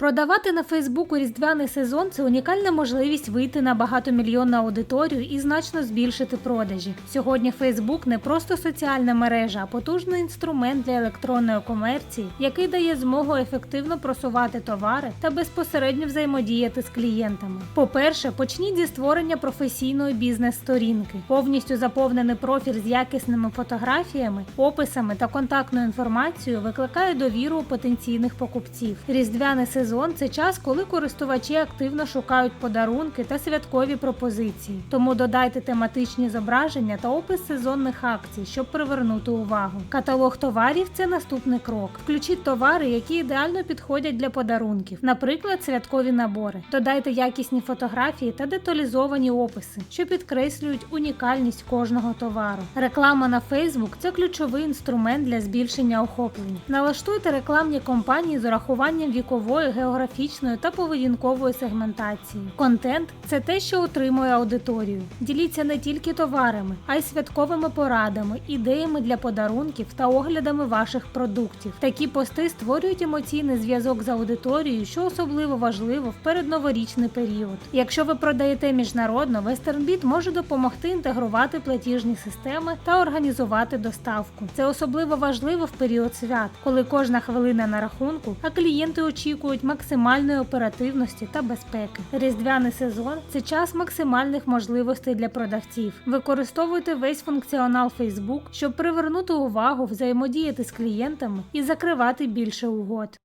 Продавати на Фейсбуку різдвяний сезон це унікальна можливість вийти на багатомільйонну аудиторію і значно збільшити продажі. Сьогодні Фейсбук не просто соціальна мережа, а потужний інструмент для електронної комерції, який дає змогу ефективно просувати товари та безпосередньо взаємодіяти з клієнтами. По-перше, почніть зі створення професійної бізнес-сторінки, повністю заповнений профіль з якісними фотографіями, описами та контактною інформацією викликає довіру у потенційних покупців. Різдвяний сезон це час, коли користувачі активно шукають подарунки та святкові пропозиції. Тому додайте тематичні зображення та опис сезонних акцій, щоб привернути увагу. Каталог товарів це наступний крок. Включіть товари, які ідеально підходять для подарунків, наприклад, святкові набори. Додайте якісні фотографії та деталізовані описи, що підкреслюють унікальність кожного товару. Реклама на Facebook – це ключовий інструмент для збільшення охоплення. Налаштуйте рекламні кампанії з урахуванням вікової, географічної та поведінкової сегментації. Контент це те, що утримує аудиторію. Діліться не тільки товарами, а й святковими порадами, ідеями для подарунків та оглядами ваших продуктів. Такі пости створюють емоційний зв'язок з аудиторією, що особливо важливо в передноворічний період. Якщо ви продаєте міжнародно, WesternBit може допомогти інтегрувати платіжні системи та організувати доставку. Це особливо важливо в період свят, коли кожна хвилина на рахунку, а клієнти очікують максимальної оперативності та безпеки. Різдвяний сезон це час максимальних можливостей для продавців. Використовуйте весь функціонал Facebook, щоб привернути увагу, взаємодіяти з клієнтами і закривати більше угод.